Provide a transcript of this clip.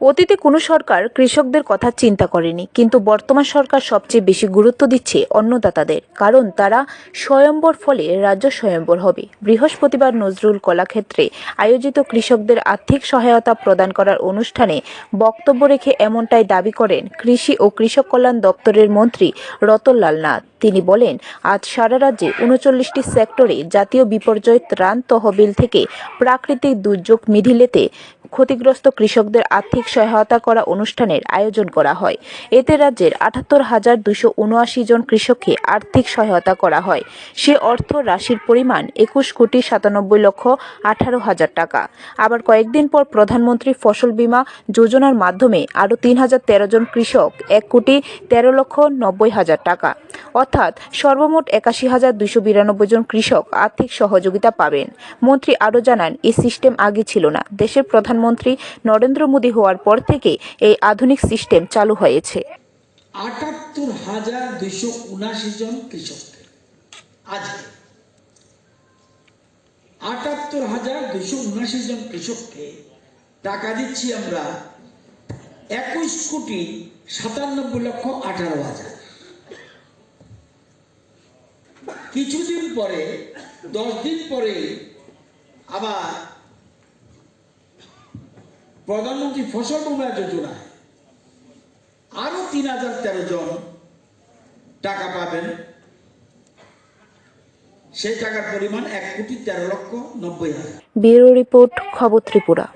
অতীতে কোনো সরকার কৃষকদের কথা চিন্তা করেনি, কিন্তু বর্তমান সরকার সবচেয়ে বেশি গুরুত্ব দিচ্ছে অন্নদাতাদের, কারণ তারা স্বয়ম্বর ফলে রাজ্য স্বয়ম্বর হবে। বৃহস্পতিবার নজরুল কলাক্ষেত্রে আয়োজিত কৃষকদের আর্থিক সহায়তা প্রদান করার অনুষ্ঠানে বক্তব্য রেখে এমনটাই দাবি করেন কৃষি ও কৃষক কল্যাণ দপ্তরের মন্ত্রী রতনলাল নাথ। তিনি বলেন, আজ সারা রাজ্যে উনচল্লিশটি সেক্টরে জাতীয় বিপর্যয় ত্রাণ তহবিল থেকে প্রাকৃতিক দুর্যোগ মিধিলেতে ক্ষতিগ্রস্ত কৃষকদের আর্থিক সহায়তা করা অনুষ্ঠানের আয়োজন করা হয়। এতে রাজ্যের আটাত্তর হাজার দুশো জন কৃষককে আর্থিক সহায়তা করা হয়। সে অর্থ রাশির পরিমাণ একুশ কোটি সাতানব্বই লক্ষ আঠারো হাজার টাকা। আবার কয়েকদিন পর প্রধানমন্ত্রী ফসল বীমা যোজনার মাধ্যমে আরও তিন হাজার তেরো জন কৃষক এক কোটি তেরো লক্ষ নব্বই হাজার টাকা অর্থাৎ সর্বমোট একাশি হাজার দুশো বিরানব্বই জন কৃষক আর্থিক সহযোগিতা পাবেন। মন্ত্রী আরও জানান, এই সিস্টেম আগে ছিল না। দেশের প্রধানমন্ত্রী নরেন্দ্র মোদী হওয়ার পর থেকে এই আধুনিক সিস্টেম চালু হয়েছে। আটাত্তর হাজার দুইশো উনাশি জন কৃষককে আজকে আটাত্তর হাজার দুইশো উনাশি জন কৃষককে টাকা দিচ্ছি আমরা একুশ কোটি সাতানব্বই লক্ষ আঠারো হাজার। কিছুদিন পরে, দশ দিন পরে আবার প্রধানমন্ত্রী ফসল বীমা যোজনায় আরও তিন হাজার তেরো জন টাকা পাবেন। সেই টাকার পরিমাণ এক কোটি তেরো লক্ষ নব্বই হাজার। ব্যুরো রিপোর্ট, খবর ত্রিপুরা।